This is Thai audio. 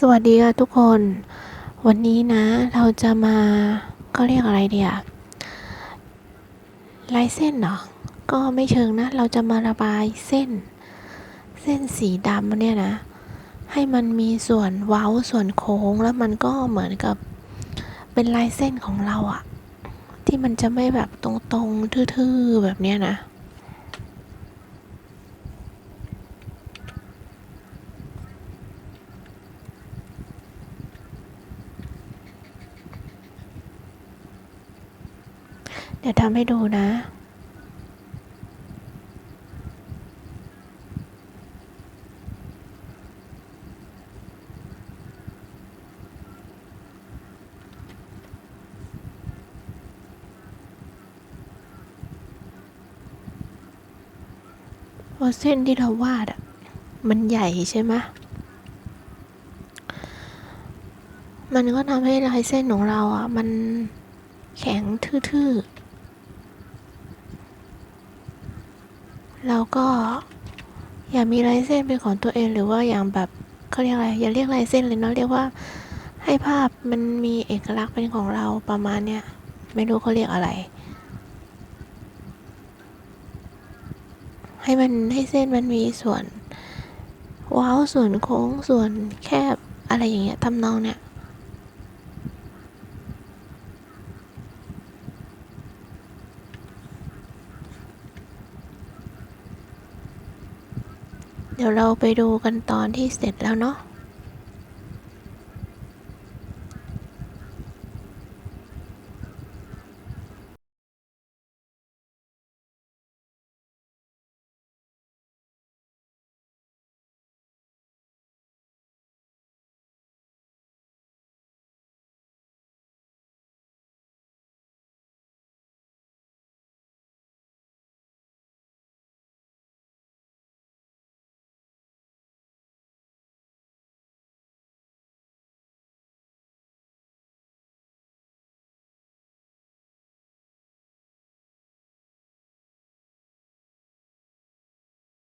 สวัสดีค่ะทุกคน วันนี้นะ เราจะมาก็เรียกอะไรเดียลายเส้นเนาะก็ไม่เชิงนะ เราจะมาระบายเส้น เส้นสีดำเนี่ยนะ ให้มันมีส่วนเว้าส่วนโค้งแล้วมันก็เหมือนกับเป็นลายเส้นของเราอะที่มันจะไม่แบบตรงๆทื่อๆแบบเนี้ยนะ เดี๋ยวทำให้ดูนะเพราะเส้นที่เราวาดอะมันใหญ่ใช่ไหมมันก็ทำให้ลายเส้นของเราอะ มันแข็งทื่อๆ เราก็อย่ามีลายเส้นเป็นของตัวเองหรือว่าอย่างแบบเขาเรียกอะไรอย่าเรียกลายเส้นเลยเนาะเรียกว่า ให้ภาพมันมีเอกลักษณ์เป็นของเราประมาณเนี้ยไม่รู้เขาเรียกอะไร ให้มันให้เส้นมันมีส่วนว้าวส่วนโค้งส่วนแคบอะไรอย่างเงี้ยทำนองเนี้ย เดี๋ยวเราไปดูกันตอนที่เสร็จแล้วเนาะ